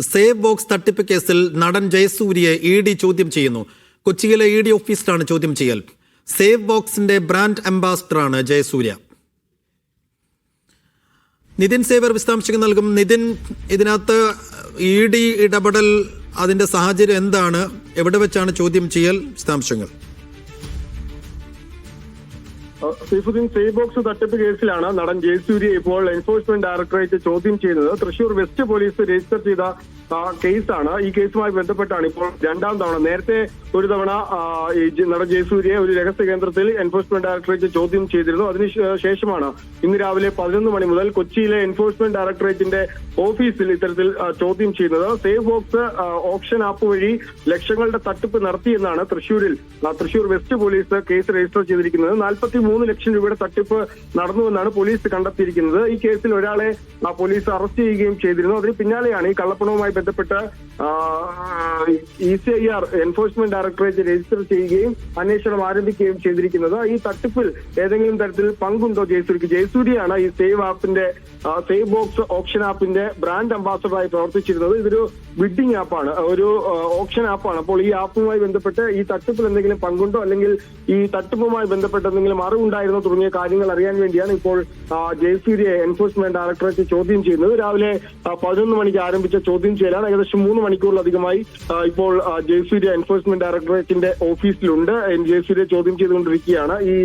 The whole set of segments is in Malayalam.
സേവ് ബോക്സ് തട്ടിപ്പ് കേസിൽ നടൻ ജയസൂര്യയെ ഇ ഡി ചോദ്യം ചെയ്യുന്നു. കൊച്ചിയിലെ ഇ ഡി ഓഫീസിലാണ് ചോദ്യം ചെയ്യൽ. സേവ് ബോക്സിന്റെ ബ്രാൻഡ് അംബാസിഡറാണ് ജയസൂര്യ. നിതിൻ സേവർ വിശദാംശങ്ങൾ നൽകും. നിതിൻ ഇതിനകത്ത് ഇ ഡി ഇടപെടൽ അതിന്റെ സാഹചര്യം എന്താണ്? എവിടെ വെച്ചാണ് ചോദ്യം ചെയ്യൽ? വിശദാംശങ്ങൾ. സൈഫുദ്ദീൻ സേ ബോക്സ് തട്ടിപ്പ് കേസിലാണ് നടൻ ജയസൂര്യ ഇപ്പോൾ എൻഫോഴ്സ്മെന്റ് ഡയറക്ടറേറ്റ് ചോദ്യം ചെയ്യുന്നത് തൃശൂർ വെസ്റ്റ് പോലീസ് രജിസ്റ്റർ ചെയ്ത കേസാണ്. ഈ കേസുമായി ബന്ധപ്പെട്ടാണ് ഇപ്പോൾ രണ്ടാം തവണ നേരത്തെ ഒരു തവണ നടൻ ജയസൂര്യയെ ഒരു രഹസ്യ കേന്ദ്രത്തിൽ എൻഫോഴ്സ്മെന്റ് ഡയറക്ടറേറ്റ് ചോദ്യം ചെയ്തിരുന്നു. അതിന് ശേഷമാണ് ഇന്ന് രാവിലെ പതിനൊന്ന് മണി മുതൽ കൊച്ചിയിലെ എൻഫോഴ്സ്മെന്റ് ഡയറക്ടറേറ്റിന്റെ ഓഫീസിൽ ഇത്തരത്തിൽ ചോദ്യം ചെയ്യുന്നത് സേവ് ബോക്സ് ഓപ്ഷൻ ആപ്പ് വഴി ലക്ഷങ്ങളുടെ തട്ടിപ്പ് നടത്തിയെന്നാണ് തൃശൂരിൽ Thrissur west police case register ചെയ്തിരിക്കുന്നത്. നാൽപ്പത്തി മൂന്ന് ലക്ഷം രൂപയുടെ തട്ടിപ്പ് നടന്നുവെന്നാണ് പോലീസ് കണ്ടെത്തിയിരിക്കുന്നത്. ഈ കേസിൽ ഒരാളെ പോലീസ് അറസ്റ്റ് ചെയ്യുകയും ചെയ്തിരുന്നു. അതിന് പിന്നാലെയാണ് ഈ കള്ളപ്പണവുമായി ബന്ധപ്പെട്ട് E C I R enforcement directorate register ചെയ്യുകയും അന്വേഷണം ആരംഭിക്കുകയും ചെയ്തിരിക്കുന്നത്. ഈ തട്ടിപ്പിൽ ഏതെങ്കിലും തരത്തിൽ പങ്കുണ്ടോ ജയസൂരിക്ക് ജയസൂരിയാണ് ഈ സേവ് ആപ്പിന്റെ സേവ് ബോക്സ് ഓപ്ഷൻ ആപ്പിന്റെ ബ്രാൻഡ് അംബാസഡറായി പ്രവർത്തിച്ചിരുന്നത്. ഇതൊരു ബിഡിംഗ് ആപ്പാണ് ഒരു ഓപ്ഷൻ ആപ്പാണ് അപ്പോൾ ഈ ആപ്പുമായി ബന്ധപ്പെട്ട് ഈ തട്ടിപ്പിൽ എന്തെങ്കിലും പങ്കുണ്ടോ? അല്ലെങ്കിൽ ഈ തട്ടിപ്പുമായി ബന്ധപ്പെട്ട് എന്തെങ്കിലും അറിവുണ്ടായിരുന്നോ? തുടങ്ങിയ കാര്യങ്ങൾ അറിയാൻ വേണ്ടിയാണ് ഇപ്പോൾ ജയസൂരിയെ എൻഫോഴ്സ്മെന്റ് ഡയറക്ടറേറ്റ് ചോദ്യം ചെയ്യുന്നത്. രാവിലെ പതിനൊന്ന് മണിക്ക് ആരംഭിച്ച ചോദ്യം ചെയ്യലാണ് ഏകദേശം മൂന്ന് മണിക്കൂറിലധികമായി ഇപ്പോൾ ജയസൂര്യ എൻഫോഴ്സ്മെന്റ് ഡയറക്ടറേറ്റിന്റെ ഓഫീസിലുണ്ട് ജയസൂര്യ ചോദ്യം ചെയ്തുകൊണ്ടിരിക്കുകയാണ്. ഈ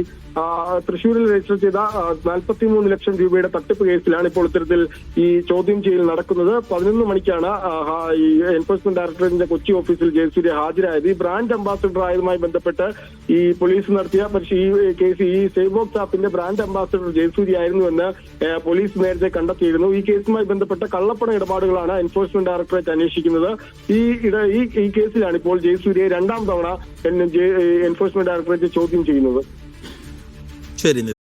തൃശൂരിൽ രജിസ്റ്റർ ചെയ്ത നാൽപ്പത്തിമൂന്ന് ലക്ഷം രൂപയുടെ തട്ടിപ്പ് കേസിലാണ് ഇപ്പോൾ ഇത്തരത്തിൽ ഈ ചോദ്യം ചെയ്യൽ നടക്കുന്നത്. പതിനൊന്ന് മണിക്കാണ് ഈ എൻഫോഴ്സ്മെന്റ് ഡയറക്ടറേറ്റിന്റെ കൊച്ചി ഓഫീസിൽ ജയസൂര്യ ഹാജരായത്. ഈ ബ്രാൻഡ് അംബാസിഡർ ആയതുമായി ബന്ധപ്പെട്ട് ഈ പോലീസ് നടത്തിയ പക്ഷേ ഈ കേസ് ഈ സേവ് ബോക്സ് ആപ്പിന്റെ ബ്രാൻഡ് അംബാസിഡർ ജയസൂര്യ ആയിരുന്നുവെന്ന് പോലീസ് നേരത്തെ കണ്ടെത്തിയിരുന്നു. ഈ കേസുമായി ബന്ധപ്പെട്ട കള്ളപ്പണ ഇടപാടുകളാണ് എൻഫോഴ്സ്മെന്റ് ഡയറക്ടറേറ്റ് അന്വേഷിക്കുന്നത്. ഈ ഇട ഈ കേസിലാണ് ഇപ്പോൾ ജയസൂര്യയെ രണ്ടാം തവണ എൻഫോഴ്സ്മെന്റ് ഡയറക്ടറേറ്റ് ചോദ്യം ചെയ്യുന്നത്. ശരി നിതിൻ